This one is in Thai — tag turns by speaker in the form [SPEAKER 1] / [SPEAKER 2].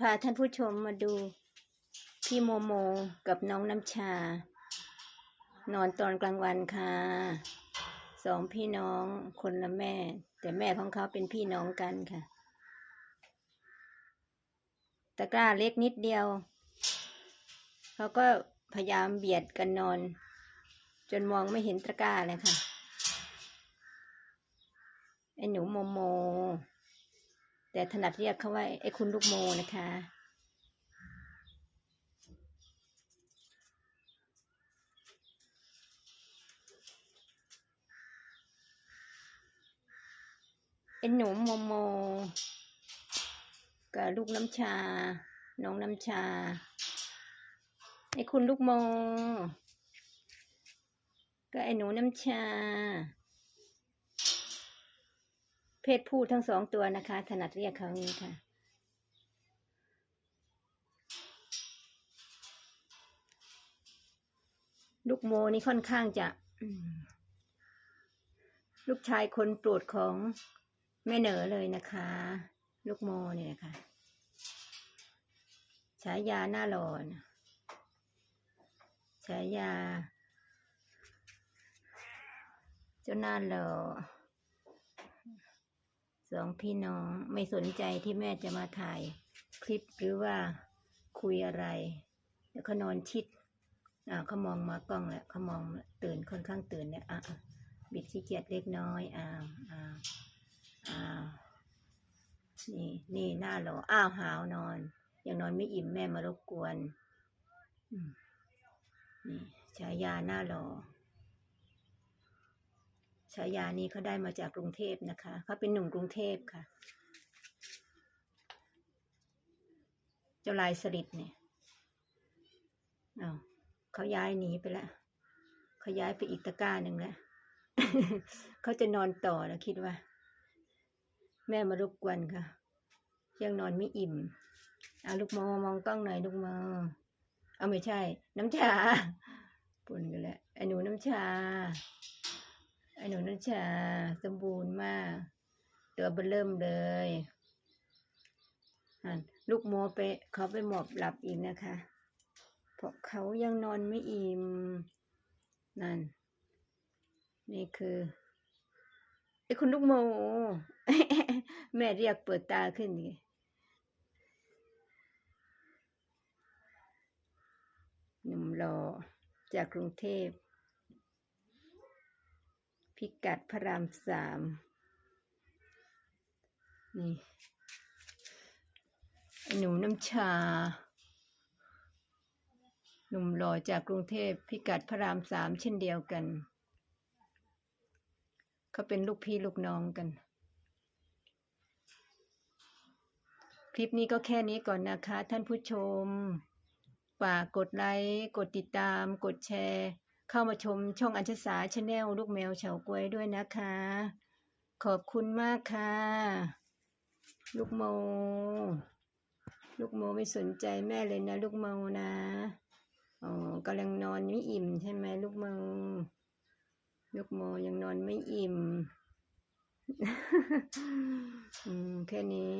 [SPEAKER 1] พาท่านผู้ชมมาดูพี่โมโมกับน้องน้ำชา นอนตอนกลางวันค่ะสองพี่น้องคนละแม่ แต่แม่ของเขาเป็นพี่น้องกันค่ะ ตะกร้าเล็กนิดเดียว เขาก็พยายามเบียดกันนอน จนมองไม่เห็นตะกร้าเลยค่ะไอ้หนูโมโม แต่ถนัดเรียกเขาว่าไอ้คุณลูกโมนะคะไอ้หนูโมโม กับลูกน้ำชา น้องน้ำชา ไอ้คุณลูกโม ก็ไอ้หนูน้ำชา เพศผู้ทั้งสองตัวนะคะ ถนัดเรียกเขานี้ค่ะ ลูกโมนี่ค่อนข้างจะลูกชายคนโปรดของแม่เหนอเลยนะคะ ลูกโมเนี่ยนะคะฉายาหน้าหลอนฉายาเจ้าหน้าหล่อ สองพี่น้องไม่สนใจที่แม่จะมาถ่ายคลิปหรือว่าคุยอะไรแล้วเขานอนชิดอ่าเขามองมากล้องแหล้วเขามองตื่นค่อนข้างตื่นเนี่ยอะบิดขี้เกียจเล็กน้อยอ้าวอ้าวอ้าวนี่นี่หน้าหล่ออ้าวหาวนอนยังนอนไม่อิ่มแม่มารบกวนนี่ฉายาหน้าหล่อ ฉายานี้เขาได้มาจากกรุงเทพนะคะเขาเป็นหนุ่มกรุงเทพค่ะ เจ้าลายสลิดเนี่ยเอาเขาย้ายหนีไปแล้วเขาย้ายไปอีกตะกร้าหนึ่งแล้วเขาจะนอนต่อแล้วคิดว่า แม่มารบกวนค่ะ ยังนอนไม่อิ่มเอาลูกโมมองกล้องหน่อยลูกโมเอาไม่ใช่ น้ำชาปุ่นกันแล้วไอ้หนูน้ำชา หนูนัชชาสมบูรณ์มาก ตัวเบอเริ่มเลยลูกโมไปเขาไปหมอบหลับอีกนะคะ เพราะเขายังนอนไม่อิ่มนั่น นี่คือไอ้คุณลูกโม แม่เรียกเปิดตาขึ้นดิหนุ่มรอจากกรุงเทพ พิกัดพระรามสามนี่หนุ่มน้ำชา หนุ่มหล่อจากกรุงเทพพิกัดพระรามสามเช่นเดียวกัน เขาเป็นลูกพี่ลูกน้องกัน คลิปนี้ก็แค่นี้ก่อนนะคะ ท่านผู้ชมฝากกดไลค์ กดติดตาม กดแชร์ เข้ามาชมช่องอัญชสาชาแนลลูกแมวเฉาก้วยด้วยนะคะ ขอบคุณมากค่ะ ลูกโม ลูกโมไม่สนใจแม่เลยนะ ลูกโมนะอ๋อกำลังนอนไม่อิ่มใช่ไหมลูกโม ลูกโมยังนอนไม่อิ่ม อืม แค่นี้